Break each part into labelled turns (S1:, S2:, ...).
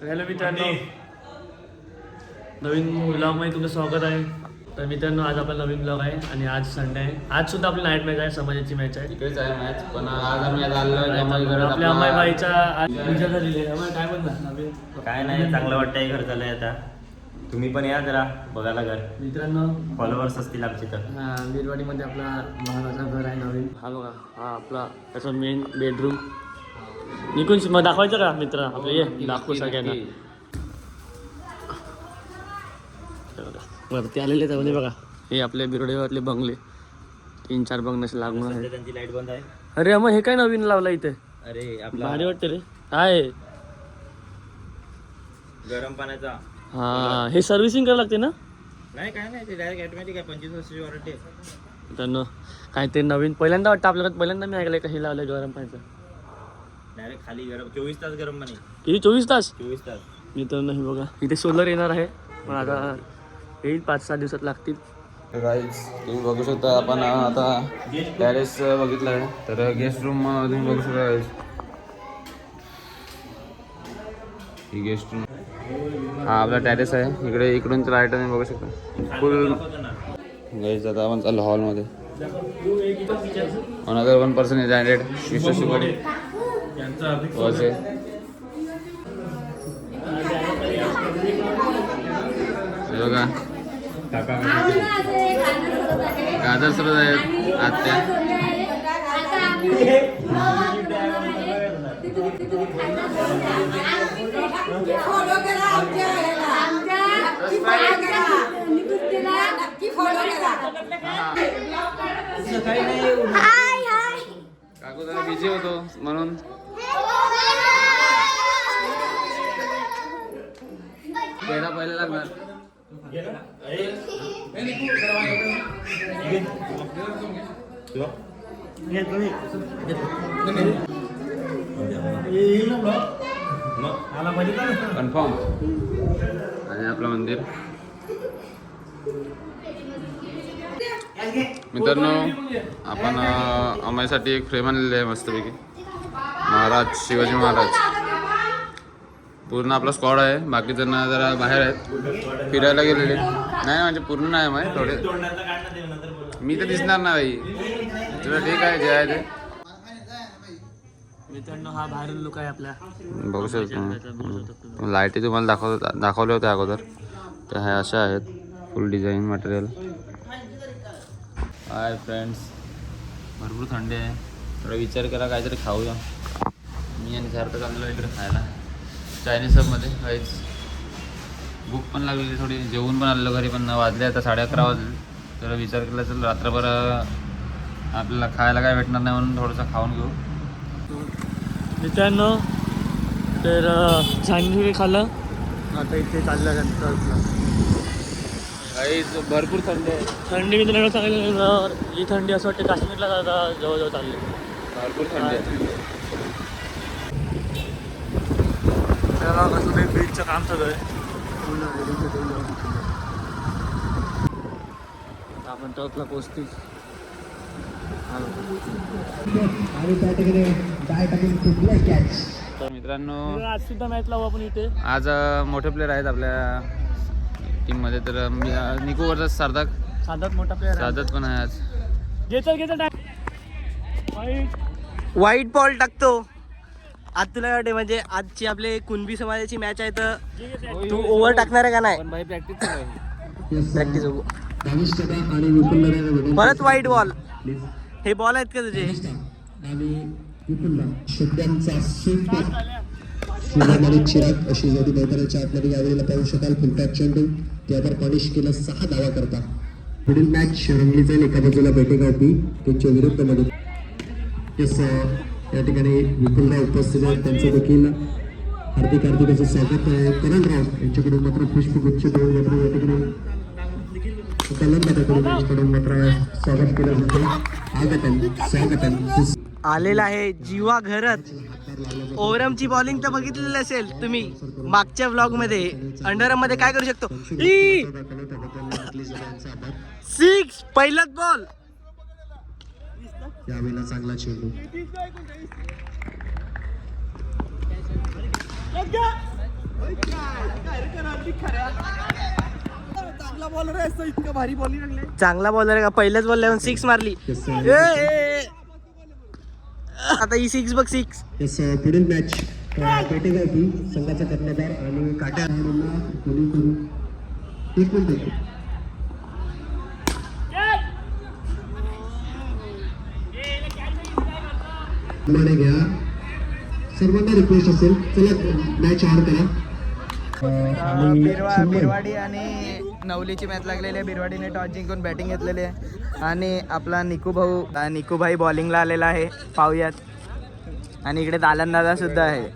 S1: Hello मित्रांनो. नवीन ब्लॉगमध्ये तुमचं स्वागत आहे. तर मित्रांनो आज आपला नवीन ब्लॉग आहे आणि आज संडे आहे. आज सुद्धा आपली नाईट मॅच आहे समाजाची मॅच आहे.
S2: इकडेच आहे मॅच पण आज आम्ही आलो
S1: आपल्या अम्माई बाईचा आज पूजा झालेली आहे. अम्माई काय म्हणणार? नवीन
S3: काय नाही चांगलं वाटतंय घर झालंय आता. तुम्ही पण या जरा बघायला घर.
S1: मित्रांनो.
S3: फॉलोअर्स असतील आमचे तर.
S1: हा वीरवाडीमध्ये आपला महाराजा घर आहे नवीन. हा बघा हा आपला त्याचा मेन बेडरूम निघून मग दाखवायचं का मित्र? आपलं ये दाखवू सगळ्यांना. बघा, वरती आलेले तर म्हणजे बघा. हे आपले बिरोडेवातले बंगले. तीन चार बंगले लागून आहे
S3: सध्या त्यांची लाइट बंद आहे?
S1: अरे मग हे काय नवीन लावलं इथे?
S3: अरे आपला
S1: भारी वाटते रे. काय
S3: गरम पाण्याचा.
S1: हा हे सर्व्हिसिंग करावं लागते ना?
S3: नाही काय नाही ते डायरेक्ट ऑटोमॅटिक आहे पंचवीस वर्षाची वॉरंटी आहे.
S1: मित्रांनो काय ते नवीन पहिल्यांदा वाटतं आपल्याला पहिल्यांदा मी ऐकलंय का हे लावलंय गरम पाण्याचं?
S3: डायरेक्ट खाली गरम चोवीस तास गरम
S1: किती? चोवीस तास?
S3: चोवीस तास.
S1: मित्रांनो हे बघा. इथे सोलर येणार आहे पण आता येईल पाच सहा दिवसात लागतील.
S2: गाईज तुम्ही बघू शकता आपण आता टॅरेस बघितलं आहे. तर गेस्ट रूम तुम्ही बघू शकता. ही गेस्ट रूम हा आपला टॅरेस आहे. इकडे इकडून लाइट तुम्ही बघू शकता. फुल गाईज आता आपण चाललो हॉलमध्ये another one person is handed Vishwa Shivde वसे हे बघा. गाजर सरत आहेत आत्या. काकू जरा बिझी होतो म्हणून. पहिला पहिला लागणार. कन्फर्म आणि आपलं मंदिर. मित्रांनो आपण अं, अमाईसाठी एक फ्रेम आणलेली आहे मस्तपैकी. महाराज शिवाजी महाराज. पूर्ण आपला स्क्वॉड आहे. बाकी जण जरा बाहेर आहेत. फिरायला गेलेले. नाही म्हणजे पूर्ण नाही माहीत थोडे. मी तर दिसणार ना भाई तुला ठीक आहे जे आहे ते.
S1: मित्रांनो हा बाहेर लुक आहे आपल्या
S2: बघू शकतो. लाईटी तुम्हाला दाखवत दाखवले होते अगोदर. तर ह्या अशा आहेत. Full design material hi friends भरपूर थंडी आहे. थोडा विचार करा काहीतरी खाऊया. मी आणि सारखं चाललो इकडे खायला. चायनीज सबमध्ये काहीच भूक पण लागलेली थोडी. जेवून पण आलेलो घरी पण वाजले आता साडे अकरा वाजले. तर विचार केला चल रात्रभर आपल्याला खायला काय भेटणार नाही म्हणून थोडंसं खाऊन घेऊ.
S1: मित्रांनो तर चायनीज खाल्लं. आता इथे चाललं
S2: काहीच भरपूर थंडी आहे.
S1: थंडी मित्रांनो चांगली तर ही थंडी असं वाटते काश्मीरला जवळजवळ चालली.
S2: भरपूर थंडी आहे.
S1: त्याला कसं ते ब्रिजचं काम चालू आहे. आपण टॉपला पोचतील
S2: तर मित्रांनो
S1: आज सुद्धा मॅच लावू आपण इथे
S2: आज मोठे प्लेअर आहेत आपल्या टीममध्ये तर मी अ, निकू वरचा सार्थक.
S1: साधात मोठा प्लेअर
S2: साधत पण आहे आज.
S1: घेतल घेतल
S4: वाईट बॉल टाकतो. आज तुला वाटते म्हणजे आजची आपले कुणबी समाजाची मॅच आहे तर तू ओव्हर टाकणार आहे का नाही?
S2: पण भाई प्रॅक्टिस
S4: परत वाईट बॉल हे बॉल आहेत का तुझे?
S5: अशी जोडी मैदानाच्या आतमध्ये यावेळेला पाहू शकाल फुलटॅक चेंडू. ते आता पॉलिश केला सहा धावा करता पुढील मॅच रंगली जाईल एका बाजूला बॅटिंग आउट बी त्यांच्या विरुद्धमध्ये येस या ठिकाणी विपुलराव उपस्थित आहेत त्यांचं देखील हार्दिक हार्दिक असं स्वागत आहे. करणराव यांच्याकडून मात्र पुष्पगुच्छ दोन मात्र या ठिकाणी कलंदाजाकडून यांच्याकडून मात्र स्वागत केलं जातं. आगतन स्वागतन
S4: आलेला आहे जीवा घरत. ओव्हरमची बॉलिंग तर बघितलेली असेल तुम्ही. मागच्या ब्लॉगमध्ये अंडरममध्ये काय करू शकतो? सिक्स पहिलाच बॉल
S5: यावेळेला चांगला चेंडू.
S6: चांगला बॉलर आहे का? पहिल्याच बॉल लावून सिक्स मारली. आता ही सिक्स बघ सिक्स.
S5: पुढील मॅच पेटेगावची संघाचा कर्णधार आणि काट्या एक मिनिट. प्रमाणे घ्या. सर्वांना रिक्वेस्ट असेल चला मॅच ऑन करा. आणि
S6: बिरवा. बिरवाडी आणि नवलीची मॅच लागलेली आहे. बिरवाडीने टॉस जिंकून बॅटिंग घेतलेली आहे. आणि आपला निकू भाऊ निकू भाई बॉलिंगला आलेला आहे. पाहुयात. आणि इकडे दादा सुद्धा आहे.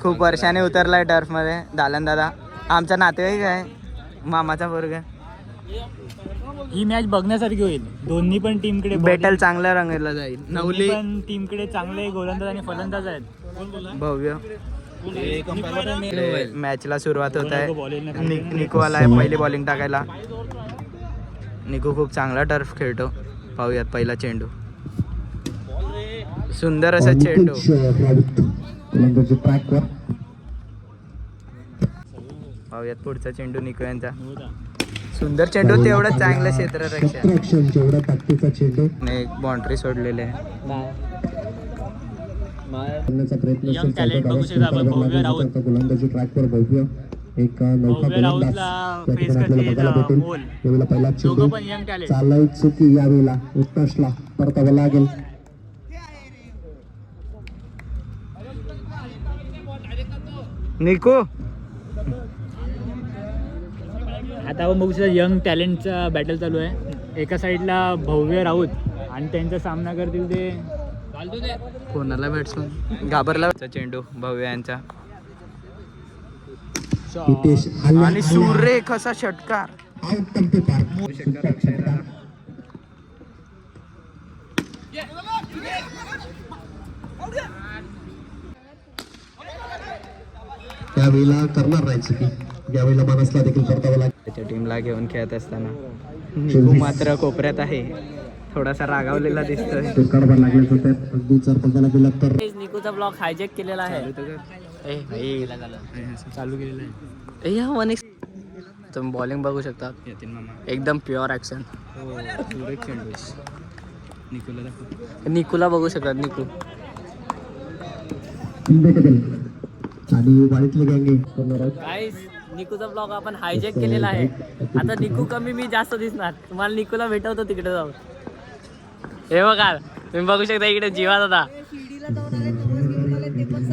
S6: खूप वर्षाने उतरला आहे टर्फमध्ये दादा आमचा नातेवाईक आहे. मामाचा वर्ग
S7: ही मॅच बघण्यासारखी होईल. दोन्ही पण टीमकडे
S6: बॅटल चांगल्या रंगायला जाईल. नवली
S7: पण टीमकडे चांगले गोलंदाज आणि फलंदाज आहेत.
S6: भव्य. मॅचला सुरुवात होत आहे. निकू आला आहे पहिली बॉलिंग टाकायला. निकू खूप चांगला टर्फ खेळतो. पाहूयात पहिला चेंडू. सुंदर असा चेंडू. पाहूयात पुढचा चेंडू निकू यांचा. सुंदर चेंडू तेवढं चांगलं क्षेत्ररक्षण.
S5: जेवढा ताकदीचा चेंडू.
S6: एक बाउंड्री सोडलेले आहे.
S5: प्रयत्न
S7: भव्य
S5: गोलंदाजी ट्रॅकवर एक नौका गोलंदाज. ठिकाणी आपल्याला बघायला भेटेल. यावेळेला पहिला चेंडू. चालय चुकी यावेळेला उत्कर्षला परतावं लागेल.
S6: निकू.
S7: आता आपण बघू शकता यंग टॅलेंटचा बॅटल चालू आहे. एका साईडला भव्य राऊत आणि त्यांचा सामना करतील ते
S6: कोणाला बॅट्समन घाबरला? चेंडू भव्य यांचा. आणि सुरेख असा षटकार.
S5: त्यावेळेला करणार नाही यावेळेला मानसला देखील परतावं लागेल.
S6: त्याच्या टीमला घेऊन खेळत असताना. निकू मात्र कोपऱ्यात आहे. थोडासा रागावलेला दिसतोय.
S5: अगदी गेलं तर.
S7: निकूचा ब्लॉग हायजॅक केलेला आहे.
S6: ए, भाई.
S7: चालू केलेला आहे.
S6: वन तुम्ही बॉलिंग बघू शकता. एकदम प्युअर ऍक्शन निकूला बघू शकतात निकू.
S5: आणि वाईटले गँगे
S7: निकूचा ब्लॉग आपण हायजॅक केलेला आहे. आता निकू कमी मी जास्त दिसणार. तुम्हाला निकूला भेटवतो तिकडे जाऊन. हे बघा तुम्ही बघू शकता इकडे जीवा दादा.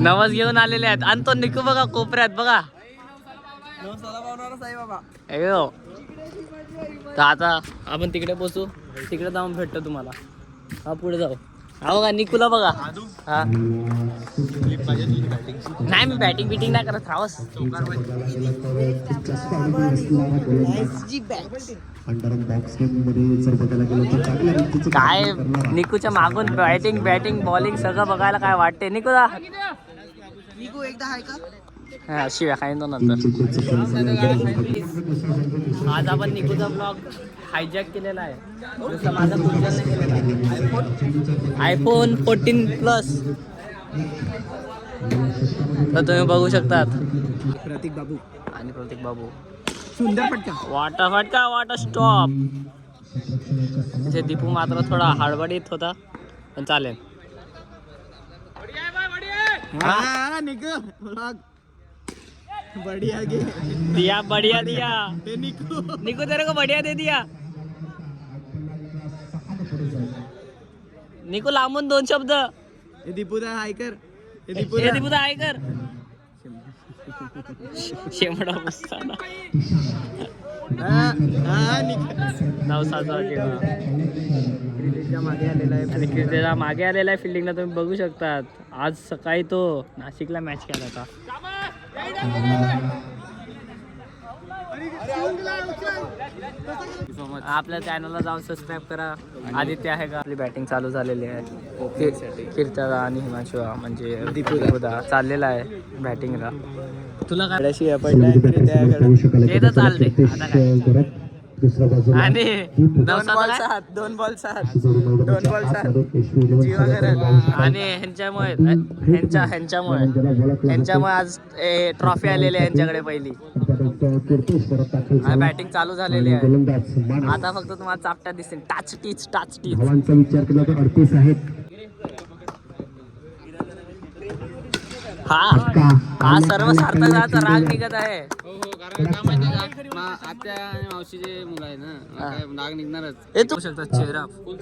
S7: नवस घेऊन आलेले आहेत. आणि तो निकू बघा कोपऱ्यात बघा. तर आता आपण तिकडे बसू. तिकडे जाऊन भेटतो तुम्हाला. हा पुढे जाऊ. हा बघा निकूला बघा. हा. नाही मी बॅटिंग बिटिंग नाही करत
S5: रीतीचं
S7: काय. निकूच्या मागून बॅटिंग बॅटिंग बॉलिंग सगळं बघायला काय वाटते निकूला हा शिव्या काही तो नंतर.
S5: तीन चुकीचं फल झालं.
S7: आज आपण निकूचा ब्लॉग हायजॅक केलेला आहे. जसं माझा केलेला आयफोन फोर्टीन प्लस. तर तुम्ही बघू शकतात.
S6: प्रतीक बाबू.
S7: आणि प्रतीक बाबू.
S6: सुंदर पटका
S7: वाटा फटका वाटा स्टॉप म्हणजे दीपू मात्र थोडा हडबडीत होता पण चालेल.
S6: हा. बढिया
S7: दिया बढ़िया दिया.
S6: निकू
S7: निकू तेरे को बढ़िया दे दिया. निकू लांबून दोन शब्द.
S6: हे दीपूदा हाय कर
S7: शेमडा बसताना.
S6: हा, हा, निकू.
S7: नवसाचा किंवा
S6: क्रिकेटच्या मागे आलेला आहे.
S7: आणि क्रिकेटला मागे आलेला आहे फिल्डिंगला तुम्ही बघू शकतात. आज सकाळी तो नाशिकला मॅच केला होता. आपल्या चॅनलला जाऊन सबस्क्राईब करा. आदित्य आहे का? आपली बॅटिंग चालू झालेली आहे. कीर्तदा आणि हिमांशु म्हणजे दीपूदा चाललेला आहे बॅटिंगला तुला काय
S6: शिवाय पडलाय तरी
S5: पाहू
S6: त्याकडे
S5: शकाल
S7: ते तर चालते.
S5: दुसऱ्या बाजूला
S7: आणि
S6: दोन बॉल? सात दोन बॉल सात दोन बॉल सात.
S7: आणि ह्यांच्यामुळे ह्यांच्या ह्यांच्यामुळे. ह्यांच्यामुळे आज ट्रॉफी आलेली आहे यांच्याकडे पहिली. बॅटिंग चालू झालेली आहे. आता फक्त तुम्हाला चापट्या दिसतील टाच टीच टाच टीच
S5: विचार केला तर अडतीस आहेत
S7: हा. हा सर्व सार्थकाचा राग निघत आहे.
S2: हो हो कारण का माहिती का? मा- आत्या आणि मावशीचे मुलं आहे ना. मग काय नाग निघणारच.
S7: ए तू शकता चेहरा?
S2: फुल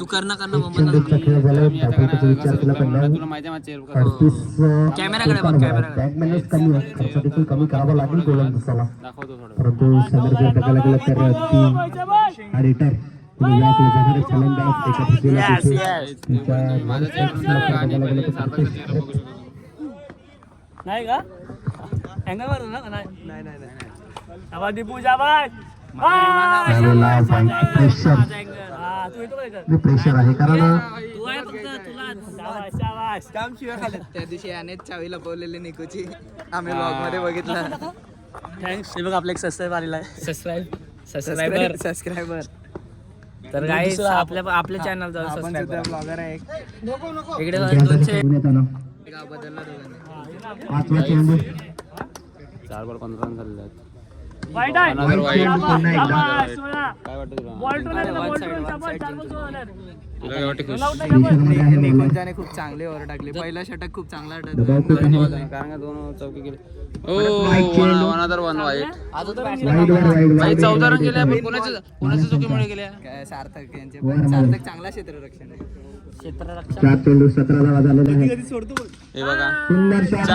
S7: तू कर ना कर ना मम्मा.
S2: तुला माहिती आहे चेहरा कसा
S5: अं,
S7: कॅमेराकडे बघ, कॅमेराकडे.
S5: कमी करावा लागेल गोलंदाजाला
S2: दाखवतो थोडं.
S5: परंतु बघायला गेलं तर जाणारे फलंदाज एका
S7: Yes,
S2: माझा चेहरा आणि पहिले सार्थकचा चेहरा बघू शकतो
S7: नाही का? हँगर मारू ना? नाही. नाही नाही दीपू जाबाज
S5: प्रेशर
S7: हा
S5: आहे कारण
S6: त्या दिवशी याने चावी लपवलेली निकोची. आम्ही ब्लॉगमध्ये बघितलं.
S7: थँक्स हे बघ आपलं एक सबस्क्राईब आलेला आहे. सबस्क्राईब सबस्क्राईबर
S6: सबस्क्रायबर
S7: तर गाईस आपल्या आपल्या चॅनल जाऊ सबस्क्राईब
S6: ब्लॉगर आहे.
S7: इकडे दोनशे
S5: पाचवा चेंडू.
S2: चार बॉल पंधरा रन झालेले आहेत.
S6: खूप चांगले ओव्हर टाकले. पहिला षटक खूप चांगला
S2: कारण का दोन चौकी गेले ओ वन वाईट. चौदा रन गेले कोणाच्या कोणाच्या चुकीमुळे गेल्या
S6: काय सार्थक यांचे पण सार्थक चांगला क्षेत्ररक्षण आहे.
S5: चार चेंडू सतरा धावा
S2: हे बघा.
S5: सुंदर shot.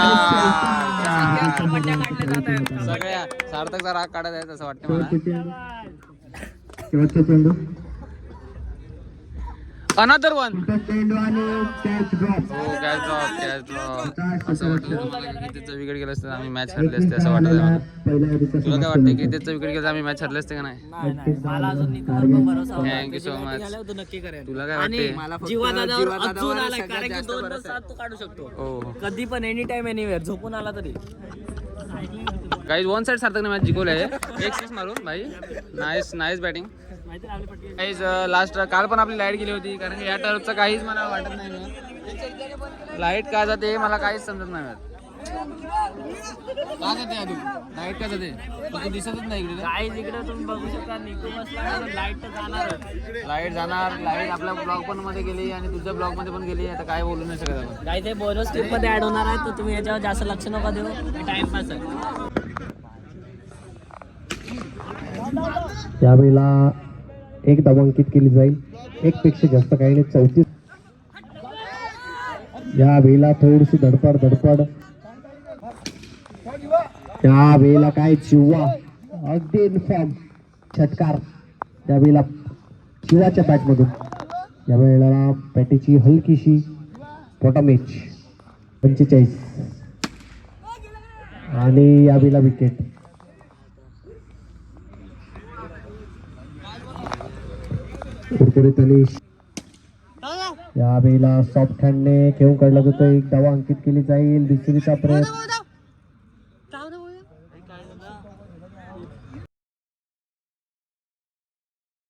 S2: सगळ्या सार्थकचा राग काढत आहे असं वाटतं मला.
S5: शेवटचा चेंडू?
S2: अनदर वन हो कॅच ड्रॉप कॅच ड्रॉप असं वाटलं मला क्रिकेटचं विकेट गेलं असतं आम्ही मॅच हरले असते असं वाटत तुला काय वाटतं क्रिकेटचं विकेट गेलं आम्ही मॅच हरले असते का नाही?
S7: तू नक्की करेल.
S2: तुला काय
S7: आणि
S2: वाटते
S6: मला फक्त
S7: जीवा दादावर
S6: जीवा दादावर
S7: अजून आलाय
S6: सगळ्यात
S7: कारण की
S6: जास्त
S7: दोन
S6: भरोसा
S7: सात तू काढू शकतो.
S2: हो.
S7: कधी पण एनी टाइम एनीवेअर झोपून आला तरी.
S2: काही वन साइड सार्थकने मॅच जिंकवलं आहे एक सिक्स मारून भाई. नाईस नाईस बॅटिंग
S7: माहिती आहे ना आपली पट्टी
S2: काहीच लास्ट काल पण आपली लाइट गेली होती कारण की या टर्फचं काहीच मला वाटत नाही लाइट का जाते मला काहीच समजत नाही का जाते अजून लाइट का जाते? फक्त दिसतच नाही इकडे.
S7: काही इकडे तुम्ही बघू शकता निको बसला लाइट तर जाणारच
S2: लाइट जाणार. लाइट आपल्या ब्लॉग पण मध्ये गेली आणि तुझ्या ब्लॉगमध्ये पण गेली. आता काय बोलू नाही शकत आपण.
S7: काही ते बोनस ट्रिपमध्ये ऍड होणार आहे तर तुम्ही याच्यावर जास्त लक्ष नका देऊ. टाइमपास आहे.
S5: यावेळेला एक धाव अंकित केली जाईल. एक पेक्षा जास्त काही नाही चौतीस. या वेळेला थोडीशी धडपड धडपड. त्या वेळेला काय चिव्हा अगदी छटकार. षटकार त्यावेळेला चिवाच्या बॅटमधून या वेळेला पॅटीची हलकीशी पोटामेच पंचेचाळीस. आणि या वेळेला विकेट कुरकुरीत आणि या वेळेला सॉफ्ट हँडने खेळून काढला जातो एक धावा अंकित केली जाईल. दुसरीचा प्रयत्न